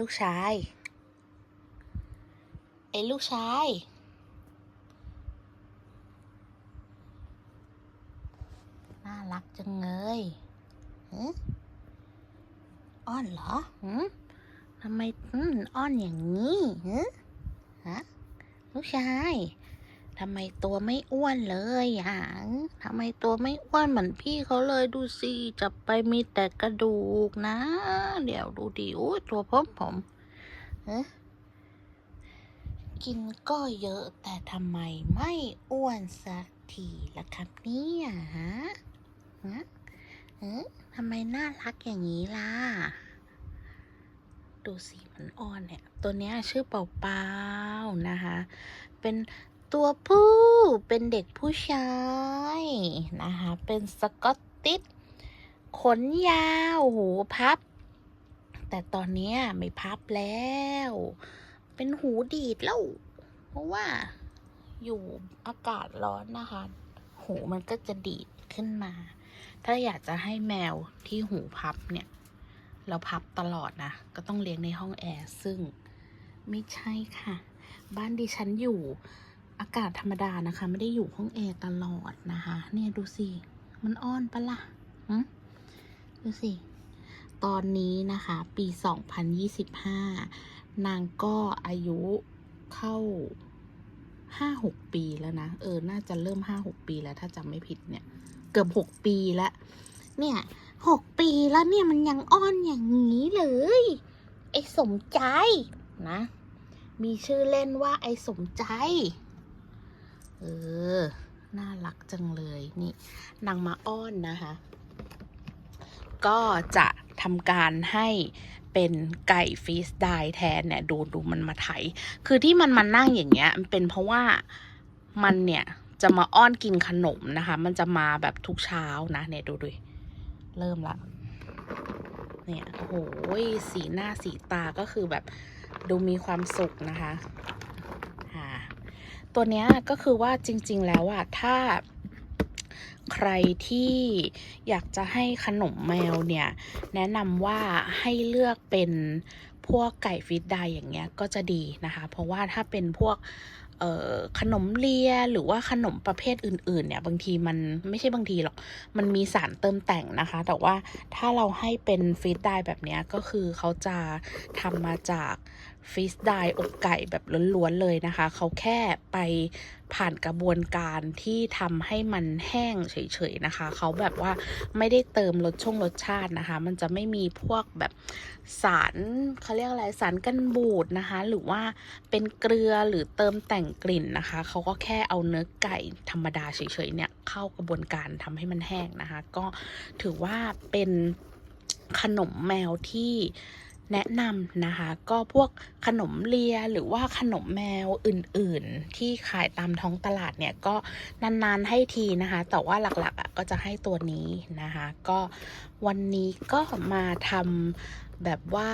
ลูกชาย ไอ้ลูกชาย น่ารักจังเลยอ้อนเหรอหืมทำไมอืมอ้อนอย่างนี้ฮะฮะ ลูกชาย ทำไมตัวไม่อ้วนเลยอะทำไมตัวไม่อ้วนเหมือนพี่เขาเลยดูสิจับไปมีแต่กระดูกนะ เดี๋ยวดูดิอุ้ยตัวพมผมเอ๊ะกินก็เยอะแต่ทำไมไม่อ้วนสักทีล่ะครับเนี่ยฮะฮะเอ๊ะทำไมน่ารักอย่างนี้ล่ะ ดูสิมันอ่อนเนี่ย ตัวเนี้ยชื่อเป่าเป่านะคะ เป็น ตัวผู้เป็นเด็กผู้ชายนะคะ เป็นสกอตติชขนยาวหูพับ แต่ตอนนี้ไม่พับแล้ว เป็นหูดีดแล้ว เพราะว่าอยู่อากาศร้อนนะคะ หูมันก็จะดีดขึ้นมา ถ้าอยากจะให้แมวที่หูพับเนี่ย เราพับตลอดนะ ก็ต้องเลี้ยงในห้องแอร์ซึ่งไม่ใช่ค่ะ บ้านดิฉันอยู่ อากาศธรรมดานะคะ ไม่ได้อยู่ห้องแอร์ตลอดนะคะ เนี่ยดูสิ มันอ้อนปะละ่ะดูสิ ตอนนี้นะคะ ปี 2025 นางก็อายุเข้า5-6ปีแล้วนะ เออ น่าจะเริ่ม5-6ปีแล้วถ้าจำไม่ผิดเนี่ย เกือบ6ปีแล้ว เนี่ยหกปีแล้วเนี่ยมันยังอ้อนอย่างนี้เลย ไอ้สมใจนะ มีชื่อเล่นว่าไอ้สมใจ เออ น่ารักจังเลยนี่นางมาอ้อนนะคะ ก็จะทำการให้เป็นไก่ฟรีสไดแทนเนี่ยดูดูมันมาไถ คือที่มันมานั่งอย่างเงี้ยมันเป็นเพราะว่ามันเนี่ยจะมาอ้อนกินขนมนะคะ มันจะมาแบบทุกเช้านะเนี่ยดูดูเริ่มละเนี่ยโอ้โหสีหน้าสีตาก็คือแบบดูมีความสุขนะคะ ตัวเนี้ยก็คือว่าจริง ๆ แล้วอะถ้าใครที่อยากจะให้ขนมแมวเนี่ย แนะนำว่าให้เลือกเป็นพวกไก่ฟิตไดอย่างเงี้ยก็จะดีนะคะ เพราะว่าถ้าเป็นพวกขนมเลียหรือว่าขนมประเภทอื่น ๆ เนี่ย บางทีมันไม่ใช่บางทีหรอก มันมีสารเติมแต่งนะคะ แต่ว่าถ้าเราให้เป็นฟีดได้แบบนี้ก็คือเขาจะทำมาจาก ฟีสได้อกไก่แบบล้วนๆเลยนะคะ เขาแค่ไปผ่านกระบวนการที่ทำให้มันแห้งเฉยๆนะคะ เขาแบบว่าไม่ได้เติมรสช่องรสชาตินะคะ มันจะไม่มีพวกแบบสารเขาเรียกอะไรสารกันบูดนะคะ หรือว่าเป็นเกลือหรือเติมแต่งกลิ่นนะคะ เขาก็แค่เอาเนื้อไก่ธรรมดาเฉยๆเนี่ยเข้ากระบวนการทำให้มันแห้งนะคะ ก็ถือว่าเป็นขนมแมวที่ แนะนำนะคะ ก็พวกขนมเลียหรือว่าขนมแมวอื่นๆ ที่ขายตามท้องตลาดเนี่ยก็นานๆให้ทีนะคะ แต่ว่าหลักๆอะก็จะให้ตัวนี้นะคะ ก็วันนี้ก็มาทำแบบว่า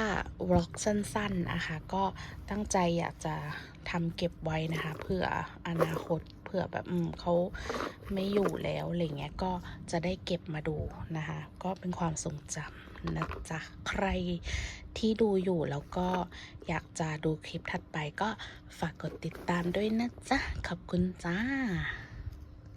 วล็อกสั้นๆนะคะ ก็ตั้งใจอยากจะทำเก็บไว้นะคะเผื่ออนาคต เผื่อแบบเขาไม่อยู่แล้วอะไรเงี้ยก็จะได้เก็บมาดูนะคะ ก็เป็นความทรงจำนะจ๊ะใครที่ดูอยู่แล้วก็อยากจะดูคลิปถัดไปก็ฝากกดติดตามด้วยนะจ๊ะ ขอบคุณจ้า